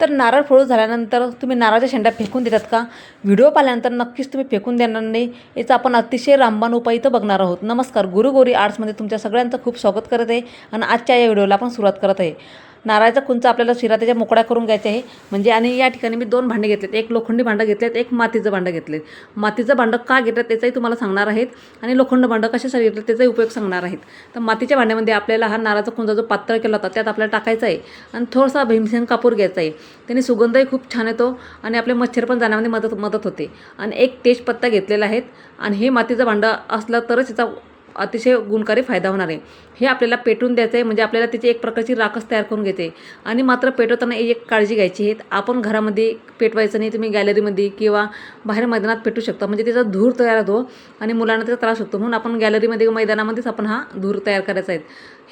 तर नारळ फळू झाल्यानंतर तुम्ही नारळाच्या शेंड्या फेकून देतात का? व्हिडिओ पाहिल्यानंतर नक्कीच तुम्ही फेकून देणार नाही. याचा आपण अतिशय रामबाण उपाय इथं बघणार आहोत. नमस्कार गुरुगोरी आर्ट्समध्ये तुमच्या सगळ्यांचं खूप स्वागत करत आहे आणि आजच्या या व्हिडिओला आपण सुरुवात करत आहे. नारळाचा कुंचा आपल्याला शिरा त्याच्या मोकळ्या करून घ्यायचे आहे. म्हणजे आणि या ठिकाणी मी दोन भांडे घेतलेत. एक लोखंडी भांडं घेतलेत एक मातीचं भांडं घेतलेत. मातीचं भांडं का घेतलं त्याचाही तुम्हाला सांगणार आहेत. आणि लोखंड भांडं कशासाठी घेतलं त्याचाही उपयोग सांगणार आहेत. तर मातीच्या भांड्यामध्ये आपल्याला हा नारळाचा कुंचा जो पातळ केला होता त्यात आपल्याला टाकायचा आहे. आणि थोडासा भीमसेन कापूर घ्यायचा आहे. त्याने सुगंधही खूप छान येतो आणि आपले मच्छर पण जाण्यामध्ये मदत मदत होते. आणि एक तेजपत्ता घेतलेला आहे. आणि हे मातीचं भांडं असलं तरच याचा अतिशय गुणकारी फायदा होणार आहे. हे आपल्याला पेटून द्यायचं आहे म्हणजे आपल्याला त्याची एक प्रकारची राखच तयार करून घ्यायचे आणि मात्र पेटवताना एक काळजी घ्यायची आहे. आपण घरामध्ये पेटवायचं नाही तुम्ही गॅलरीमध्ये किंवा बाहेर मैदानात पेटू शकता. म्हणजे त्याचा धूर तयार होतो आणि मुलांना त्याचा त्रास होतो. म्हणून आपण गॅलरीमध्ये मैदानामध्येच आपण हा धूर तयार करायचा आहे.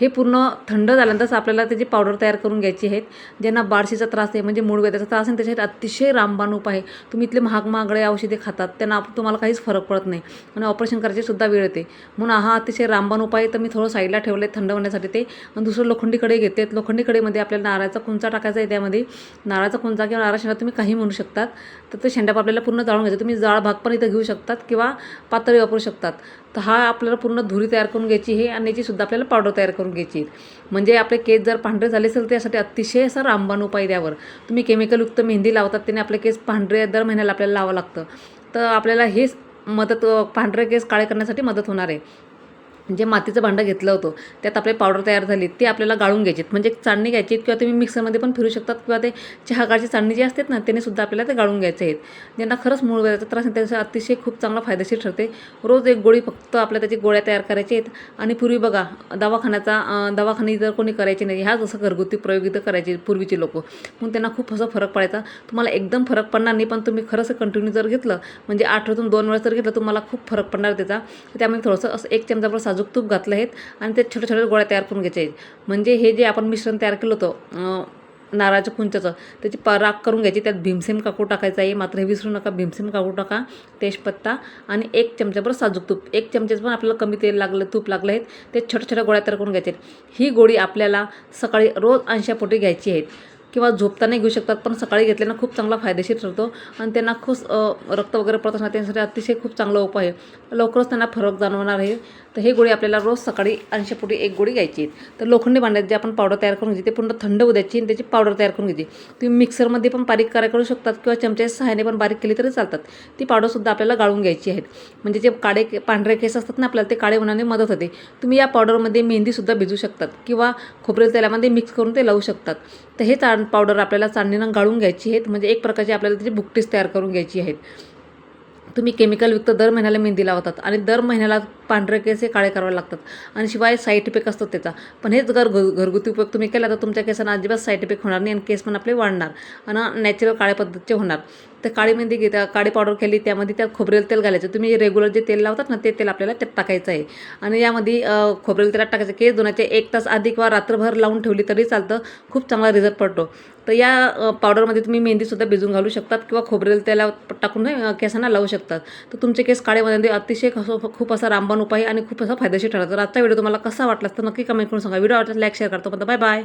हे पूर्ण थंड झाल्यानंतरच आपल्याला त्याची पावडर तयार करून घ्यायची आहेत ज्यांना बारशीचा त्रास आहे म्हणजे मूळ व्याधाचा त्रास आहे त्याच्यात अतिशय रामबाण उपाय आहे. तुम्ही इथले महाग महागडे औषधे खातात त्यांना तुम्हाला काहीच फरक पडत नाही. आणि ऑपरेशन करायची सुद्धा वेळ येते. म्हणून हा अतिशय रामबाण उपाय आहे तर मी थोडं साईडला ठेवले थंड होण्यासाठी ते. आणि दुसरं लोखंडीकडे घेते. लोखंडी आपल्याला नारळाचा कुंचा टाकायचा आहे त्यामध्ये नारळाचा कुंचा किंवा नारळ शेंडा तुम्ही काही म्हणू शकतात. तर ते शेंड्या आपल्याला पूर्ण जाळून घ्यायचं. तुम्ही जाळ भाग पण इथं घेऊ शकतात किंवा पातळी वापरू शकतात. तर हा आपल्याला पूर्ण धुरी तयार करून घ्यायची आहे आणि याचीसुद्धा आपल्याला पावडर तयार करून घ्यायची. म्हणजे आपले केस जर पांढरे झाले असेल तर त्यासाठी अतिशय असा रामबाण उपाय द्यावर. तुम्ही केमिकलयुक्त मेहंदी लावतात त्याने आपले केस पांढरे दर महिन्याला आपल्याला लावावं लागतं. तर आपल्याला हेच मदत पांढरे केस काळे करण्यासाठी मदत होणार आहे. जे मातीचं भांडं घेतलं होतं त्यात आपले पावडर तयार झाली ते आपल्याला गाळून घ्यायची म्हणजे एक चाळणी घ्यायची किंवा तुम्ही मिक्सरमध्ये पण फिरू शकतात किंवा ते चहाकाळची चाळणी जी असते ना त्याने सुद्धा आपल्याला ते गाळून घ्यायचे आहेत ज्यांना खरंच मूळ व्याजाचा त्रास नाही त्याचा अतिशय खूप चांगला फायदेशीर ठरते. रोज एक गोळी फक्त आपल्या त्याची गोळ्या तयार करायच्या आहेत. आणि पूर्वी बघा दवाखान्याचा दवाखाने जर कोणी करायचे नाही ह्या जसं घरगुती प्रयोग इथं करायचे पूर्वीचे लोक. म्हणून त्यांना खूप असं फरक पडायचा. तुम्हाला एकदम फरक पडणार नाही पण तुम्ही खरंच कंटिन्यू जर घेतलं म्हणजे आठवड्यातून दोन वेळा जर घेतलं तुम्हाला खूप फरक पडणार त्याचा. त्यामुळे थोडंसं असं एक चमचाभर साजूक तूप घातलं आहेत आणि ते छोट्या छोट्या गोळ्या तयार करून घ्यायचे आहेत. म्हणजे हे जे आपण मिश्रण तयार केलं होतं नारळाच्या कुंचाचं त्याची पराग राख करून घ्यायची. त्यात भीमसेम काकू टाकायचा आहे. मात्र हे विसरू नका भीमसेम काकू टाका तेजपत्ता आणि एक चमचाभर साजूक तूप. एक चमच्याचं पण आपल्याला कमी तेल लागलं तूप लागलं आहेत. ते छोट्या छोट्या गोळ्या तयार करून घ्यायचे आहेत. ही गोळी आपल्याला सकाळी रोज अंशापोटी घ्यायची आहेत. किंवा झोपताना घेऊ शकतात पण सकाळी घेतल्यानं खूप चांगला फायदेशीर ठरतो. आणि त्यांना खूप रक्त वगैरे पडत असणार त्यांच्यासाठी अतिशय खूप चांगला उपाय आहे. लवकरच त्यांना फरक जाणवणार आहे. तर हे गोळी आपल्याला रोज सकाळी अंशपोटी एक गोळी घ्यायची तर लोखंडी भांड्यात जे आपण पावडर तयार करून घ्यायची ते पूर्ण थंड होऊ द्यायची आणि त्याची पावडर तयार करून घ्यायची. तुम्ही मिक्सरमध्ये पण बारीक करा करू शकतात किंवा चमच्याच्या सहाय्याने पण बारीक केली तरी चालतात. ती पावडरसुद्धा आपल्याला गाळून घ्यायची आहेत. म्हणजे जे काळे के- पांढरे केस असतात ना आपल्याला ते काळे होण्याने मदत होते. तुम्ही या पावडरमध्ये मेहंदीसुद्धा भिजू शकतात किंवा खोबरेल तेलामध्ये मिक्स करून ते लावू शकतात. तर हे चा पावडर आपल्याला चांदणीनं गाळून घ्यायची आहेत. म्हणजे एक प्रकारची आपल्याला त्याची बुकटीस तयार करून घ्यायची आहेत. तुम्ही केमिकलयुक्त दर महिन्याला मेहंदी लावतात आणि दर महिन्याला पांढरे केस हे काळे करावे लागतात. आणि शिवाय साईड इफेक्ट असतो त्याचा. पण हेच घर घरगुती उपयोग तुम्ही केला तर तुमच्या केसांना अजिबात साईड इफेक्ट होणार नाही आणि केस पण आपले वाढणार आणि नॅचरल काळ्या पद्धतीचे होणार. तर काळी मेहंदी घेता काळी पावडर केली त्यामध्ये त्यात खोबरेल तेल घालायचं. तुम्ही रेग्युलर जे तेल लावतात ना ते तेल आपल्याला त्यात टाकायचं आहे. आणि यामध्ये खोबरेल तेलात टाकायचं केस धुण्याचे एक तास आधी किंवा रात्रभर लावून ठेवली तरी चालतं. खूप चांगला रिझल्ट पडतो. तर या पावडरमध्ये तुम्ही मेहंदीसुद्धा भिजून घालू शकतात किंवा खोबरेल तेला टाकून केसांना लावू शकतात. तर तुमचे केस काळेमध्ये अतिशय खूप असा रामबाण उपाय आणि खूप असा फायदेशीर ठरला. तर आजचा व्हिडिओ तुम्हाला कसा वाटला तर नक्की कमेंट करून सांगा. व्हिडिओ आवडल्यास लाईक शेअर करतो. पण बाय बाय